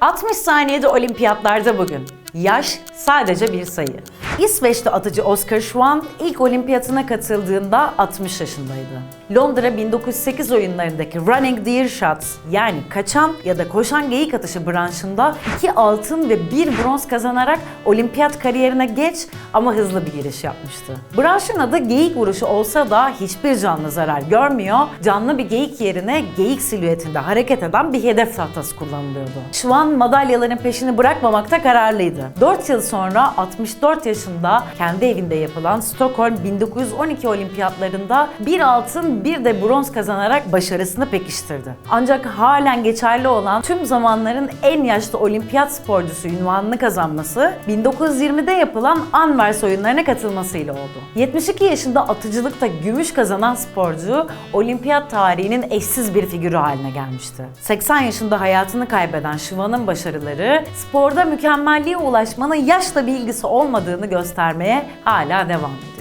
60 saniyede olimpiyatlarda bugün. Yaş sadece bir sayı. İsveçli atıcı Oscar Schwan ilk olimpiyatına katıldığında 60 yaşındaydı. Londra 1908 oyunlarındaki Running Deer Shots yani kaçan ya da koşan geyik atışı branşında 2 altın ve 1 bronz kazanarak olimpiyat kariyerine geç ama hızlı bir giriş yapmıştı. Branşın adı geyik vuruşu olsa da hiçbir canlı zarar görmüyor. Canlı bir geyik yerine geyik silüetinde hareket eden bir hedef tahtası kullanılıyordu. Schwan madalyaların peşini bırakmamakta kararlıydı. 4 yıl sonra 64 yaşında kendi evinde yapılan Stockholm 1912 olimpiyatlarında bir altın bir de bronz kazanarak başarısını pekiştirdi. Ancak halen geçerli olan tüm zamanların en yaşlı olimpiyat sporcusu ünvanını kazanması 1920'de yapılan Anvers oyunlarına katılmasıyla oldu. 72 yaşında atıcılıkta gümüş kazanan sporcu olimpiyat tarihinin eşsiz bir figürü haline gelmişti. 80 yaşında hayatını kaybeden Şıvan'ın başarıları sporda mükemmelliğe ulaşmanın yaşla bir ilgisi olmadığını göstermeye hala devam ediyor.